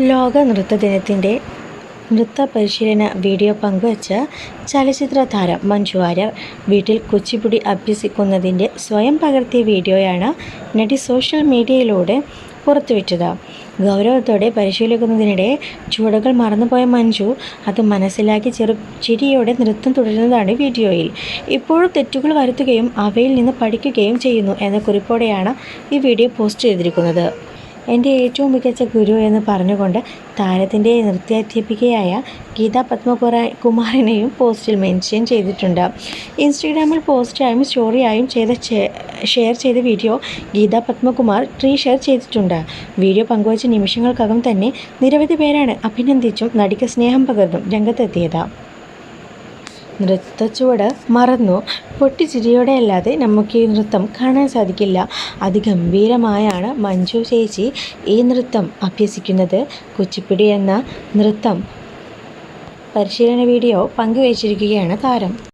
ലോക നൃത്ത ദിനത്തിന്റെ നൃത്ത പരിശീലന വീഡിയോ പങ്കുവച്ച ചലച്ചിത്ര താരം മഞ്ജു വാര്യർ വീട്ടിൽ കുച്ചിപ്പുടി അഭ്യസിക്കുന്നതിന്റെ സ്വയം പകർത്തിയ വീഡിയോയാണ് നടി സോഷ്യൽ മീഡിയയിലൂടെ പുറത്തുവിട്ടത്. ഗൗരവത്തോടെ പരിശീലിക്കുന്നതിനിടെ ചുവടുകൾ മറന്നുപോയ മഞ്ജു അത് മനസ്സിലാക്കി ചെറു ചിരിയോടെ നൃത്തം തുടരുന്നതാണ് വീഡിയോയിൽ. ഇപ്പോഴും തെറ്റുകൾ വരുത്തുകയും അവയിൽ നിന്ന് പഠിക്കുകയും ചെയ്യുന്നു എന്ന കുറിപ്പോടെയാണ് ഈ വീഡിയോ പോസ്റ്റ് ചെയ്തിരിക്കുന്നത്. എന്റെ ഏറ്റവും മികച്ച ഗുരു എന്ന് പറഞ്ഞുകൊണ്ട് താരത്തിന്റെ നൃത്യാധ്യാപികയായ ഗീത പത്മകുറ കുമാറിനെയും പോസ്റ്റിൽ മെൻഷൻ ചെയ്തിട്ടുണ്ട്. ഇൻസ്റ്റഗ്രാമിൽ പോസ്റ്റായും സ്റ്റോറിയായും ചെയ്ത ഷെയർ ചെയ്ത വീഡിയോ ഗീത പത്മകുമാർ ട്രീ ഷെയർ ചെയ്തിട്ടുണ്ട്. വീഡിയോ പങ്കുവച്ച നിമിഷങ്ങൾക്കകം തന്നെ നിരവധി പേരാണ് അഭിനന്ദിച്ചും നടിക്ക് സ്നേഹം പകർന്നും രംഗത്തെത്തിയത്. നൃത്തച്ചുവട് മറന്നു. പൊട്ടിച്ചിരിയോടെ അല്ലാതെ നമുക്ക് ഈ നൃത്തം കാണാൻ സാധിക്കില്ല. അതിഗംഭീരമായാണ് മഞ്ജു ചേച്ചി ഈ നൃത്തം അഭ്യസിക്കുന്നത്. കുച്ചിപ്പിടി എന്ന നൃത്തം പരിശീലന വീഡിയോ പങ്കുവച്ചിരിക്കുകയാണ് താരം.